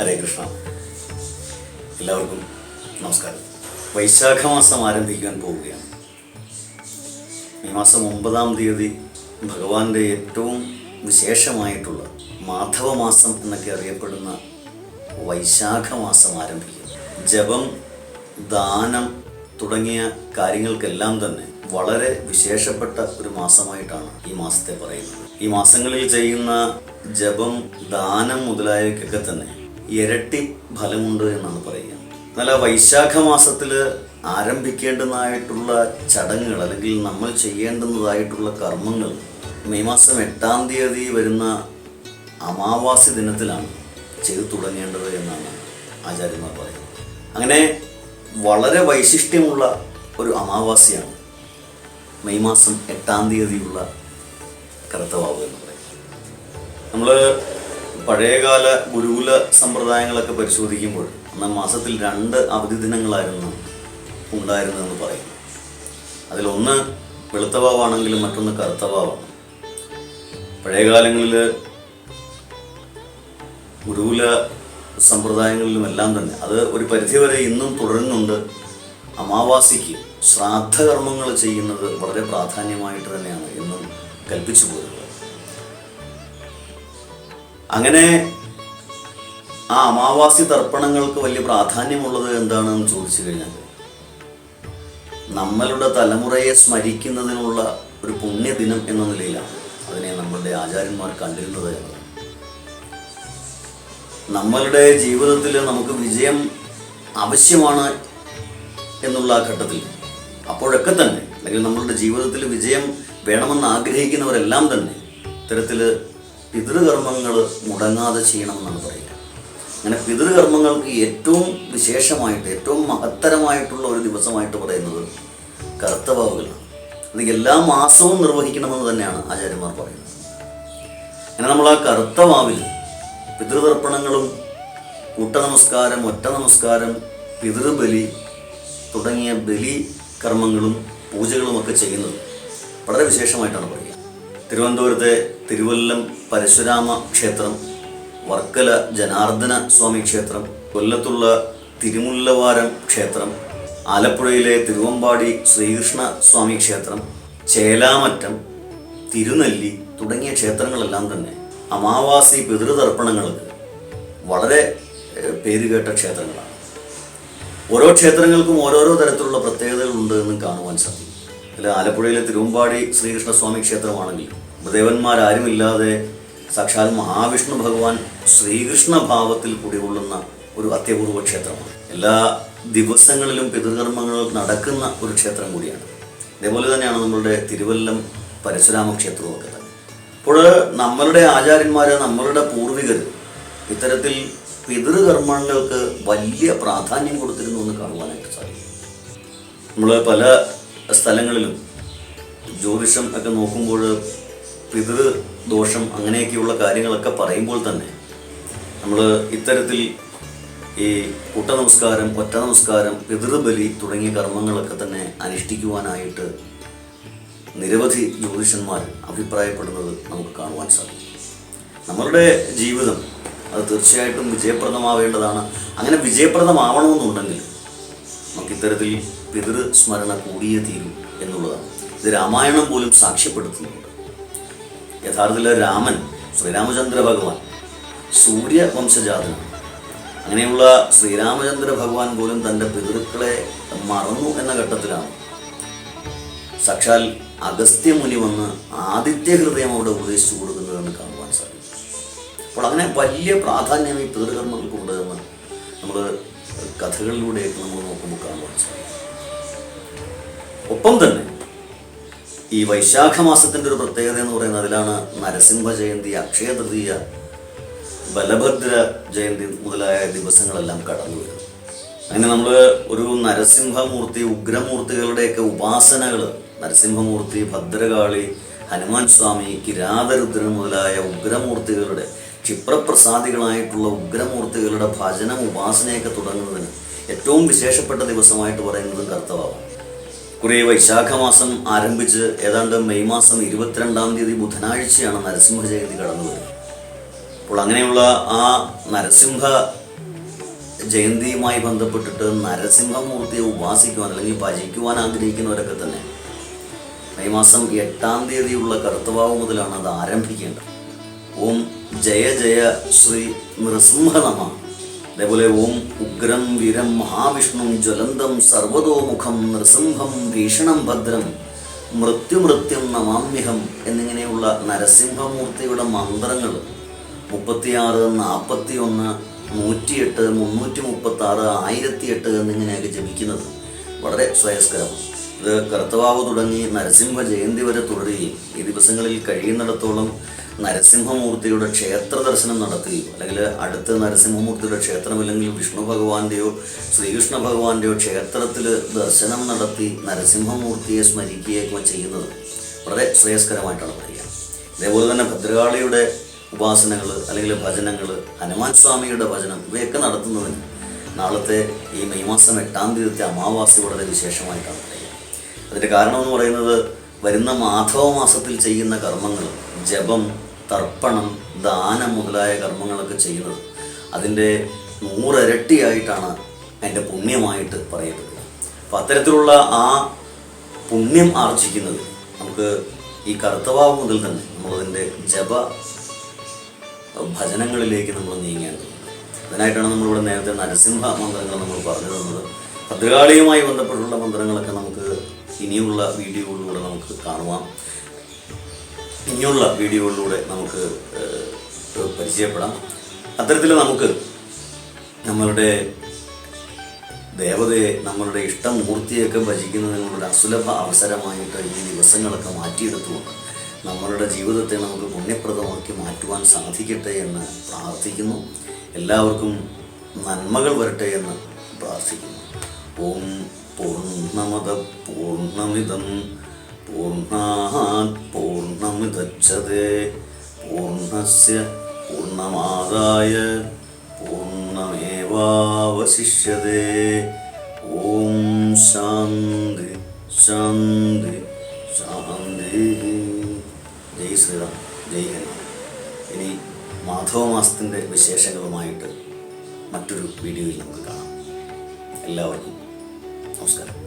ഹരേ കൃഷ്ണ. എല്ലാവർക്കും നമസ്കാരം. വൈശാഖ മാസം ആരംഭിക്കാൻ പോവുകയാണ്. ഈ മാസം ഒമ്പതാം തീയതി ഭഗവാന്റെ ഏറ്റവും വിശേഷമായിട്ടുള്ള മാധവ മാസം എന്നൊക്കെ അറിയപ്പെടുന്ന വൈശാഖ മാസം ആരംഭിക്കും. ജപം ദാനം തുടങ്ങിയ കാര്യങ്ങൾക്കെല്ലാം തന്നെ വളരെ വിശേഷപ്പെട്ട ഒരു മാസമായിട്ടാണ് ഈ മാസത്തെ പറയുന്നത്. ഈ മാസങ്ങളിൽ ചെയ്യുന്ന ജപം ദാനം മുതലായവയ്ക്കൊക്കെ തന്നെ ഇരട്ടി ഫലമുണ്ട് എന്നാണ് പറയുക. എന്നാൽ ആ വൈശാഖ മാസത്തിൽ ആരംഭിക്കേണ്ടതായിട്ടുള്ള ചടങ്ങുകൾ അല്ലെങ്കിൽ നമ്മൾ ചെയ്യേണ്ടുന്നതായിട്ടുള്ള കർമ്മങ്ങൾ മെയ് മാസം എട്ടാം തീയതി വരുന്ന അമാവാസി ദിനത്തിലാണ് ചെയ്തു തുടങ്ങേണ്ടത് എന്നാണ് ആചാര്യന്മാർ പറയുന്നത്. അങ്ങനെ വളരെ വൈശിഷ്ട്യമുള്ള ഒരു അമാവാസിയാണ് മെയ് മാസം എട്ടാം തീയതിയുള്ള കറുത്തവാവ് എന്ന് പറയുന്നത്. നമ്മൾ പഴയകാല ഗുരുകുല സമ്പ്രദായങ്ങളൊക്കെ പരിശോധിക്കുമ്പോൾ അന്ന് മാസത്തിൽ രണ്ട് അവധി ദിനങ്ങളായിരുന്നു ഉണ്ടായിരുന്നതെന്ന് പറയും. അതിലൊന്ന് വെളുത്തവാവാണെങ്കിലും മറ്റൊന്ന് കറുത്തവാവാണ്. പഴയകാലങ്ങളിൽ ഗുരുകുല സമ്പ്രദായങ്ങളിലും എല്ലാം തന്നെ. അത് ഒരു പരിധിവരെ ഇന്നും തുടരുന്നുണ്ട്. അമാവാസിക്ക് ശ്രാദ്ധകർമ്മങ്ങൾ ചെയ്യുന്നത് വളരെ പ്രാധാന്യമായിട്ട് തന്നെയാണ് ഇന്നും കൽപ്പിച്ചു പോരുന്നത്. അങ്ങനെ ആ അമാവാസി തർപ്പണങ്ങൾക്ക് വലിയ പ്രാധാന്യമുള്ളത് എന്താണെന്ന് ചോദിച്ചു കഴിഞ്ഞാൽ നമ്മളുടെ തലമുറയെ സ്മരിക്കുന്നതിനുള്ള ഒരു പുണ്യദിനം എന്ന നിലയിലാണ് അതിനെ നമ്മളുടെ ആചാര്യന്മാർ കണ്ടിരുന്നത് എന്നത്. നമ്മളുടെ ജീവിതത്തിൽ നമുക്ക് വിജയം ആവശ്യമാണ് എന്നുള്ള ഘട്ടത്തിൽ അപ്പോഴൊക്കെ തന്നെ അല്ലെങ്കിൽ നമ്മളുടെ ജീവിതത്തിൽ വിജയം വേണമെന്ന് ആഗ്രഹിക്കുന്നവരെല്ലാം തന്നെ ഇത്തരത്തിൽ പിതൃകർമ്മങ്ങൾ മുടങ്ങാതെ ചെയ്യണമെന്നാണ് പറയുക. അങ്ങനെ പിതൃകർമ്മങ്ങൾക്ക് ഏറ്റവും വിശേഷമായിട്ട് ഏറ്റവും മഹത്തരമായിട്ടുള്ള ഒരു ദിവസമായിട്ട് പറയുന്നത് കർത്തവാവുകളാണ് അത് എല്ലാ മാസവും നിർവഹിക്കണമെന്ന് തന്നെയാണ് ആചാര്യന്മാർ പറയുന്നത്. അങ്ങനെ നമ്മൾ ആ കറുത്തവാവിൽ പിതൃതർപ്പണങ്ങളും കൂട്ട നമസ്കാരം ഒറ്റ നമസ്കാരം പിതൃബലി തുടങ്ങിയ ബലി കർമ്മങ്ങളും പൂജകളുമൊക്കെ ചെയ്യുന്നത് വളരെ വിശേഷമായിട്ടാണ് പറയുക. തിരുവനന്തപുരത്തെ തിരുവല്ലം പരശുരാമ ക്ഷേത്രം വർക്കല ജനാർദ്ദന സ്വാമി ക്ഷേത്രം കൊല്ലത്തുള്ള തിരുമുല്ലവാരം ക്ഷേത്രം ആലപ്പുഴയിലെ തിരുവമ്പാടി ശ്രീകൃഷ്ണ സ്വാമി ക്ഷേത്രം ചേലാമറ്റം തിരുനെല്ലി തുടങ്ങിയ ക്ഷേത്രങ്ങളെല്ലാം തന്നെ അമാവാസി പിതൃതർപ്പണങ്ങൾക്ക് വളരെ പേരുകേട്ട ക്ഷേത്രങ്ങളാണ്. ഓരോ ക്ഷേത്രങ്ങൾക്കും ഓരോരോ തരത്തിലുള്ള പ്രത്യേകതകളുണ്ട് എന്ന് കാണുവാൻ സാധിക്കും. അതിൽ ആലപ്പുഴയിലെ തിരുവമ്പാടി ശ്രീകൃഷ്ണസ്വാമി ക്ഷേത്രമാണെങ്കിൽ ദേവന്മാരാരുമില്ലാതെ സാക്ഷാൽ മഹാവിഷ്ണു ഭഗവാൻ ശ്രീകൃഷ്ണ ഭാവത്തിൽ കുടികൊള്ളുന്ന ഒരു അത്യപൂർവ ക്ഷേത്രമാണ്. എല്ലാ ദിവസങ്ങളിലും പിതൃകർമ്മങ്ങൾ നടക്കുന്ന ഒരു ക്ഷേത്രം കൂടിയാണ്. അതേപോലെ തന്നെയാണ് നമ്മളുടെ തിരുവല്ലം പരശുരാമ ക്ഷേത്രവും ഒക്കെ തന്നെ. അപ്പോൾ നമ്മളുടെ ആചാര്യന്മാർ നമ്മളുടെ പൂർവികർ ഇത്തരത്തിൽ പിതൃകർമ്മങ്ങൾക്ക് വലിയ പ്രാധാന്യം കൊടുത്തിരുന്നു എന്ന് കാണുവാനായിട്ട് സാധിക്കും. നമ്മൾ പല സ്ഥലങ്ങളിലും ജ്യോതിഷം ഒക്കെ നോക്കുമ്പോൾ പിതൃ ദോഷം അങ്ങനെയൊക്കെയുള്ള കാര്യങ്ങളൊക്കെ പറയുമ്പോൾ തന്നെ നമ്മൾ ഇത്തരത്തിൽ ഈ കുട്ട നമസ്കാരം ഒറ്റ നമസ്കാരം പിതൃബലി തുടങ്ങിയ കർമ്മങ്ങളൊക്കെ തന്നെ അനുഷ്ഠിക്കുവാനായിട്ട് നിരവധി ജ്യോതിഷന്മാർ അഭിപ്രായപ്പെടുന്നത് നമുക്ക് കാണുവാൻ സാധിക്കും. നമ്മളുടെ ജീവിതം അത് തീർച്ചയായിട്ടും വിജയപ്രദമാവേണ്ടതാണ്. അങ്ങനെ വിജയപ്രദമാവണമെന്നുണ്ടെങ്കിൽ നമുക്ക് ഇത്തരത്തിൽ പിതൃസ്മരണ കൂടിയേ തീരൂ എന്നുള്ളതാണ്. ഇത് രാമായണം പോലും സാക്ഷ്യപ്പെടുത്തുന്നുണ്ട്. യഥാർത്ഥത്തിൽ രാമൻ ശ്രീരാമചന്ദ്ര ഭഗവാൻ സൂര്യവംശജാതനാണ്. അങ്ങനെയുള്ള ശ്രീരാമചന്ദ്ര ഭഗവാൻ പോലും തന്റെ പിതൃക്കളെ മറന്നു എന്ന ഘട്ടത്തിലാണ്. സാക്ഷാൽ അഗസ്ത്യ മുനി വന്ന് ആദിത്യ ഹൃദയം അവിടെ ഉപദേശിച്ചു കൊടുക്കുന്നതെന്ന് കാണുവാൻ സാധിക്കും. അപ്പോൾ അങ്ങനെ വലിയ പ്രാധാന്യം ഈ പിതൃകർമ്മങ്ങൾക്കുണ്ട് എന്ന് നമ്മൾ കഥകളിലൂടെയൊക്കെ നമ്മൾ നോക്കുമ്പോൾ കാണുവാൻ സാധിക്കും. ഒപ്പം തന്നെ ഈ വൈശാഖ മാസത്തിന്റെ ഒരു പ്രത്യേകത എന്ന് പറയുന്നത് അതിലാണ് നരസിംഹ ജയന്തി അക്ഷയ തൃതീയ ബലഭദ്ര ജയന്തി മുതലായ ദിവസങ്ങളെല്ലാം കടന്നു വരും അങ്ങനെ നമ്മൾ ഒരു നരസിംഹമൂർത്തി ഉഗ്രമൂർത്തികളുടെയൊക്കെ ഉപാസനകൾ നരസിംഹമൂർത്തി ഭദ്രകാളി ഹനുമാൻ സ്വാമി കിരാതരുദ്രൻ മുതലായ ഉഗ്രമൂർത്തികളുടെ ക്ഷിപ്രപ്രസാദികളായിട്ടുള്ള ഉഗ്രമൂർത്തികളുടെ ഭജനം ഉപാസനയൊക്കെ തുടങ്ങുന്നതിന് ഏറ്റവും വിശേഷപ്പെട്ട ദിവസമായിട്ട് പറയുന്നത് കർത്തവാണ് കുറേ വൈശാഖമാസം ആരംഭിച്ച് ഏതാണ്ട് മെയ് മാസം ഇരുപത്തിരണ്ടാം തീയതി ബുധനാഴ്ചയാണ് നരസിംഹ ജയന്തി കടന്നു വരുന്നത് അപ്പോൾ അങ്ങനെയുള്ള ആ നരസിംഹ ജയന്തിയുമായി ബന്ധപ്പെട്ടിട്ട് നരസിംഹമൂർത്തിയെ ഉപാസിക്കുവാൻ അല്ലെങ്കിൽ ഭജിക്കുവാൻ ആഗ്രഹിക്കുന്നവരൊക്കെ തന്നെ മെയ് മാസം എട്ടാം തീയതിയുള്ള കർത്തവാവ് മുതലാണ് അത് ആരംഭിക്കേണ്ടത്. ഓം ജയ ജയ ശ്രീ നൃസിംഹനമാണ് നമ. അതേപോലെ ഓം ഉഗ്രം വീരം മഹാവിഷ്ണു ജ്വലന്തം സർവതോമുഖം നൃസിംഹം ഭീഷണം ഭദ്രം മൃത്യുമൃത്യം നമാമ്യഹം എന്നിങ്ങനെയുള്ള നരസിംഹമൂർത്തിയുടെ മന്ത്രങ്ങൾ മുപ്പത്തിയാറ് നാൽപ്പത്തി ഒന്ന് നൂറ്റിയെട്ട് മുന്നൂറ്റി മുപ്പത്തി ആറ് ആയിരത്തി എട്ട് എന്നിങ്ങനെയൊക്കെ ജപിക്കുന്നത് വളരെ ശ്രേയസ്കരമാണ് ഇത് കർത്തവാവ് തുടങ്ങി നരസിംഹ ജയന്തി വരെ തുടരുകയും ഈ ദിവസങ്ങളിൽ കഴിയുന്നിടത്തോളം നരസിംഹമൂർത്തിയുടെ ക്ഷേത്ര ദർശനം നടത്തുകയും അല്ലെങ്കിൽ അടുത്ത് നരസിംഹമൂർത്തിയുടെ ക്ഷേത്രമില്ലെങ്കിൽ വിഷ്ണു ഭഗവാന്റെയോ ശ്രീകൃഷ്ണ ഭഗവാന്റെയോ ക്ഷേത്രത്തിൽ ദർശനം നടത്തി നരസിംഹമൂർത്തിയെ സ്മരിക്കുകയൊക്കെ ചെയ്യുന്നത് വളരെ ശ്രേയസ്കരമായിട്ടാണ് പറയുക. ഇതേപോലെ തന്നെ ഭദ്രകാളിയുടെ ഉപാസനകൾ അല്ലെങ്കിൽ ഭജനങ്ങൾ ഹനുമാൻ സ്വാമിയുടെ ഭജനം ഇവയൊക്കെ നടത്തുന്നതിന് നാളത്തെ ഈ മെയ് മാസം എട്ടാം തീയതിത്തെ അമാവാസി വളരെ വിശേഷമായിട്ടാണ് അതിന്റെ കാരണം എന്ന് പറയുന്നത് വരുന്ന മാധവ മാസത്തിൽ ചെയ്യുന്ന കർമ്മങ്ങൾ ജപം തർപ്പണം ദാനം മുതലായ കർമ്മങ്ങളൊക്കെ ചെയ്യുന്നത് അതിന്റെ നൂറരട്ടിയായിട്ടാണ് അതിന്റെ പുണ്യമായിട്ട് പറയപ്പെടുന്നത് അപ്പം അത്തരത്തിലുള്ള ആ പുണ്യം ആർജിക്കുന്നത് നമുക്ക് ഈ കർത്തവാവ് മുതൽ തന്നെ നമ്മളതിന്റെ ജപ ഭജനങ്ങളിലേക്ക് നമ്മൾ നീങ്ങേണ്ടതുണ്ട്. അതിനായിട്ടാണ് നമ്മളിവിടെ നേരത്തെ നരസിംഹ മന്ത്രങ്ങൾ നമ്മൾ പറഞ്ഞു തന്നത് ഭദ്രകാളിയുമായി ബന്ധപ്പെട്ടുള്ള മന്ത്രങ്ങളൊക്കെ നമുക്ക് ഇനിയുള്ള വീഡിയോകളിലൂടെ നമുക്ക് കാണുവാം. ഇനിയുള്ള വീഡിയോകളിലൂടെ നമുക്ക് പരിചയപ്പെടാം. അത്തരത്തിൽ നമുക്ക് നമ്മളുടെ ദേവതയെ നമ്മളുടെ ഇഷ്ടമൂർത്തിയൊക്കെ ഭജിക്കുന്നതിനുള്ള അസുലഭ അവസരമായിട്ട് ഈ ദിവസങ്ങളൊക്കെ മാറ്റിയെടുത്തുകൊണ്ട് നമ്മളുടെ ജീവിതത്തെ നമുക്ക് പുണ്യപ്രദമാക്കി മാറ്റുവാൻ സാധിക്കട്ടെ എന്ന് പ്രാർത്ഥിക്കുന്നു. എല്ലാവർക്കും നന്മകൾ വരട്ടെ എന്ന് പ്രാർത്ഥിക്കുന്നു. ഓം പൂർണമത പൂർണമിതം പൂർണാത് പൂർണമിതച്ഛതേ പൂർണസ്യ പൂർണമാദായ പൂർണമേവാവശിഷ്യതേ. ഓം ശാന്തി ശാന്തി ശാന്തി. ജയ് ശ്രീറാം ജയ് ഹനുമാൻ ഇനി മാധവ മാസത്തിന്റെ വിശേഷങ്ങളുമായിട്ട് മറ്റൊരു വീഡിയോയിൽ നമുക്ക് കാണാം. എല്ലാവർക്കും നമസ്കാരം